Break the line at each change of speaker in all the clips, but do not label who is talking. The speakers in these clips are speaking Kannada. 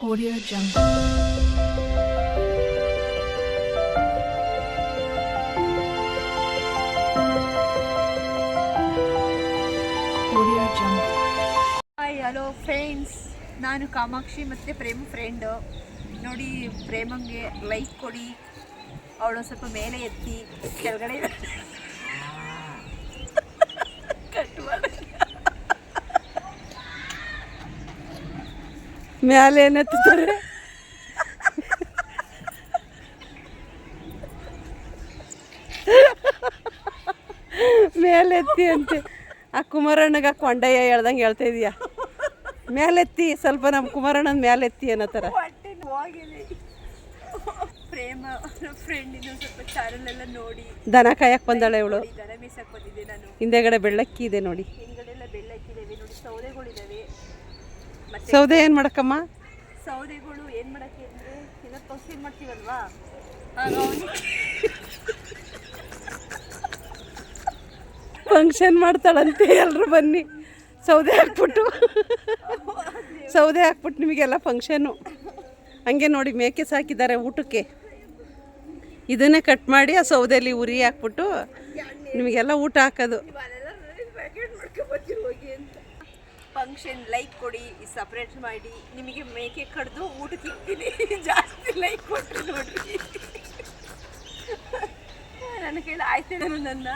Audio Jungle.
Hi hello friends ನಾನು ಕಾಮಾಕ್ಷಿ ಮತ್ತು ಪ್ರೇಮ್ ಫ್ರೆಂಡು ನೋಡಿ, ಪ್ರೇಮಂಗೆ ಲೈಕ್ ಕೊಡಿ. ಅವಳು ಸ್ವಲ್ಪ ಮೇಲೆ ಎತ್ತಿ ಕೆಳಗಡೆ
ಮ್ಯಾಲೆ ಏನೆತ್ತಾರೆ ಮೇಲೆತ್ತಿ ಅಂತೆ. ಆ ಕುಮಾರಣ್ಣಗ ಕೊಂಡಯ್ಯ ಹೇಳ್ದಂಗೆ ಹೇಳ್ತಾ ಇದೀಯ? ಮೇಲೆತ್ತಿ ಸ್ವಲ್ಪ ನಮ್ಮ ಕುಮಾರಣ್ಣನ ಮೇಲೆತ್ತಿ ಅನ್ನೋ ಥರ
ಪ್ರೇಮ ಫ್ರೆಂಡಿನ ಸ್ವಲ್ಪ ಚಾನಲ್ ಎಲ್ಲ ನೋಡಿ.
ದನ ಕಾಯಕ್ಕೆ ಬಂದಾಳೆ ಇವಳು.
ನೋಡಿ, ದನ ಮೇಯ್ಸಕ್ಕೆ ಬಂದಿದ್ದೆ ನಾನು.
ಹಿಂದೆಗಡೆ ಬೆಳ್ಳಕ್ಕಿ ಇದೆ ನೋಡಿ.
ಹಿಂದೆಗಡೆ ಬೆಳ್ಳಕ್ಕಿ ಇದೆ ನೋಡಿ ಸೌದೆಗಳಿದ್ದಾವೆ ಮತ್ತೆ
ಸೌದೆ ಏನು ಮಾಡಕ್ಕಮ್ಮ?
ಸೌದೆಗಳು ಏನು ಮಾಡಕ್ಕೆ ಅಂದರೆ ಎಲ್ಲ ತೊಸೆ ಮಾಡ್ತೀವಲ್ವಾ?
ಫಂಕ್ಷನ್ ಮಾಡ್ತಾಳಂತೆ ಎಲ್ಲರೂ ಬನ್ನಿ. ಸೌದೆ ಹಾಕ್ಬಿಟ್ಟು. ಸೌದೆ ಹಾಕ್ಬಿಟ್ಟು ನಿಮಗೆಲ್ಲ ಫಂಕ್ಷನು ಹಂಗೆ ನೋಡಿ ಮೇಕೆ ಸಾಕಿದ್ದಾರೆ ಊಟಕ್ಕೆ. ಇದನ್ನೇ ಕಟ್ ಮಾಡಿ ಆ ಸೌದೆಯಲ್ಲಿ ಉರಿ ಹಾಕ್ಬಿಟ್ಟು ನಿಮಗೆಲ್ಲ ಊಟ ಹಾಕೋದು.
ಫಂಕ್ಷನ್ ಲೈಕ್ ಕೊಡಿ ಸಪ್ರೇಟ್ ಮಾಡಿ, ನಿಮಗೆ ಮೇಕೆ ಕಡ್ದು ಊಟ ತಿಂತೀನಿ. ಜಾಸ್ತಿ ಲೈಕ್ ಕೊಟ್ಟರು ನೋಡ್ರಿ ನನ್ನ ಕೈಲಿ ಆಯ್ತು ನಾನು ನನ್ನ.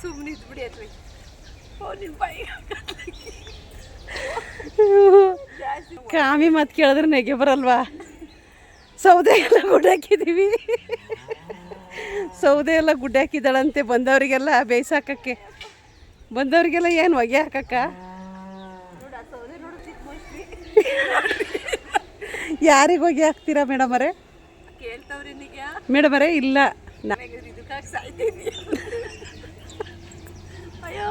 ಸುಮ್ಮನೆ ಇದ್ಬಿಡಿ ಅದ್ರಿ ಫೋನಿನ ಬಾಯಿ
ಕಾಮಿ ಮಾತು ಕೇಳಿದ್ರೆ ನೆಗೆ ಬರಲ್ವಾ? ಸೌದೆ ಎಲ್ಲ ಹಾಕಿದೀವಿ ಸೌದೆ ಎಲ್ಲ ಗುಡ್ಡಾಕಿದ್ದಾಳಂತೆ ಬಂದವರಿಗೆಲ್ಲ ಬೇಯಿಸಾಕಕ್ಕೆ ಬಂದವರಿಗೆಲ್ಲ ಏನು ಹೊಗೆ ಹಾಕಕ್ಕ
ನೋಡು ಆ ಸೌದೆ ನೋಡು ಚಿಕ್ಕ ಮೋಸ್ಟ್ಲಿ
ಯಾರಿಗೆ ಹೋಗಿ ಹಾಕ್ತೀರಾ ಮೇಡಮರೇ
ಅರೆ ಮೇಡಮ್
ಮೇಡಮರೇ ಇಲ್ಲ.
ಅಯ್ಯೋ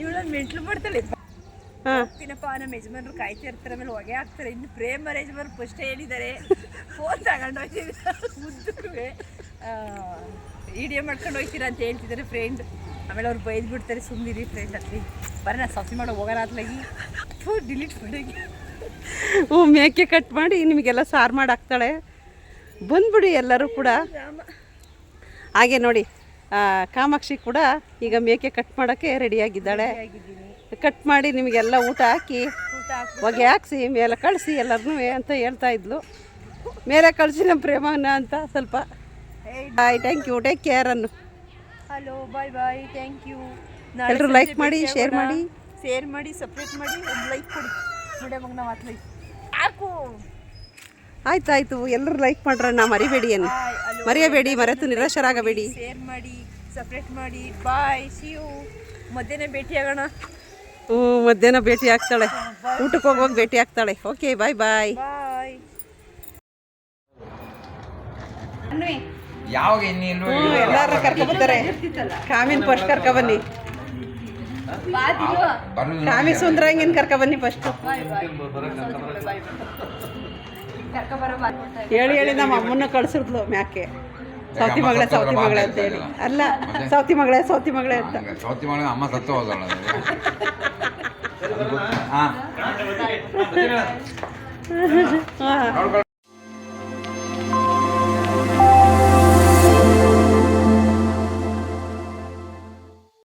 ಇವಳೊಂದು ಮೆಂಟ್ಲು ಮಾಡ್ತಾಳೆ.
ಹಾ.
ಹೋಗ್ತೀನಪ್ಪ ನಮ್ಮ ಯಜಮಾನ್ರು ಕಾಯ್ತಾ ಇರ್ತಾರೆ ಆಮೇಲೆ ಹೊಗೆ ಹಾಕ್ತಾರೆ. ಇನ್ನು ಪ್ರೇಮ್ ಯಜಮಾನ್ರು ಫಸ್ಟ್ ಹೇಳಿದ್ದಾರೆ. ಫೋನ್ ತಗೊಂಡು ಹೋಗ್ತೀವಿ ಮುದ್ದಕ್ಕೂ ವಿಡಿಯೋ ಮಾಡ್ಕೊಂಡು ಹೋಗ್ತೀರಾ ಅಂತ ಹೇಳ್ತಿದ್ದಾರೆ ಫ್ರೆಂಡ್ ಆಮೇಲೆ ಅವ್ರು ಬೈದ್ಬಿಡ್ತಾರೆ ಸುಮ್ಮನಿರಿ ಫ್ರೆಂಡ್ ಅತ್ಲಿ ಬರೀ ನಾ ಸಸಿ ಮಾಡೋ ಹೋಗೋಣ ಅತ್ಲಾಗಿ ಡಿಲೀಟ್ ಮಾಡಿ
ಹ್ಞೂ ಮೇಕೆ ಕಟ್ ಮಾಡಿ ನಿಮಗೆಲ್ಲ ಸಾರು ಮಾಡಿ ಹಾಕ್ತಾಳೆ. ಬಂದ್ಬಿಡಿ ಎಲ್ಲರೂ ಕೂಡ. ಹಾಗೆ ನೋಡಿ ಕಾಮಾಕ್ಷಿ ಕೂಡ ಈಗ ಮೇಕೆ ಕಟ್ ಮಾಡೋಕ್ಕೆ ರೆಡಿಯಾಗಿದ್ದಾಳೆ ಕಟ್ ಮಾಡಿ ನಿಮಗೆಲ್ಲ ಊಟ ಹಾಕಿ
ಊಟ ಹಾಕಿ
ಹೊಗೆ ಹಾಕ್ಸಿ ಮೇಲೆ ಕಳಿಸಿ ಎಲ್ಲರನ್ನೂ ಅಂತ ಹೇಳ್ತಾ ಇದ್ಲು. ಮೇಲೆ ಕಳಿಸಿ ನಮ್ಮ ಪ್ರೇಮನ ಅಂತ ಸ್ವಲ್ಪ. Bye thank you take care ಅನ್ನು.
Hello bye bye thank you
ಎಲ್ರೂ ಲೈಕ್ ಮಾಡಿ, ಶೇರ್ ಮಾಡಿ.
ಶೇರ್ ಮಾಡಿ ಸಪ್ರೇಟ್ ಮಾಡಿ ಒಂದು ಲೈಕ್ ಕೊಡಿ. ನೋಡಿ ಮಗ ನಾವು ಲೈಕ್ ಸಾಕು
ಆಯ್ತು ಆಯಿತು ಎಲ್ಲರೂ ಲೈಕ್ ಮಾಡ್ರಣ್ಣ ಮರಿಬೇಡಿ
ಏನು.
ಮರೆಯಬೇಡಿ ಮರೆತು ನಿರಾಶರಾಗಬೇಡಿ
ಶೇರ್ ಮಾಡಿ ಸಪ್ರೇಟ್ ಮಾಡಿ. ಬಾಯ್ ಸಿ ಯು ಮಧ್ಯಾಹ್ನ ಭೇಟಿ ಆಗೋಣ.
ಹ್ಞೂ ಮಧ್ಯಾಹ್ನ ಭೇಟಿ ಆಗ್ತಾಳೆ. ಊಟಕ್ಕೆ ಹೋಗುವಾಗ ಭೇಟಿ ಆಗ್ತಾಳೆ. ಓಕೆ ಬಾಯ್ ಬಾಯ್
ಬಾಯ್
ಯಾವಾಗ ಎಲ್ಲರೂ
ಎಲ್ಲಾರು ಕರ್ಕೊಬರ್ತಾರೆ ಕಾಮಿನ್ ಫಸ್ಟ್ ಕರ್ಕೊಬನ್ನಿ ಕಾಮಿ ಸುಂದ್ರಂಗಿನ ಕರ್ಕೊಬನ್ನಿ ಫಸ್ಟ್ ಹೇಳಿ ಹೇಳಿ ನಮ್ಮ ಅಮ್ಮನ್ನ ಕಳ್ಸಿದ್ಲು ಮ್ಯಾಕೆ. ಸೌತಿ ಮಗಳೇ ಸೌತಿ ಮಗಳೇ ಅಂತ ಹೇಳಿ ಅಲ್ಲ ಸೌತಿ ಮಗಳೇ ಸೌತಿ ಮಗಳೇ ಅಂತ.
ಸೌತಿ ಮಗಳ ಅಮ್ಮ ಸತ್ತು ಹೋದಳ ಹಾಂ.
ಹಾಂ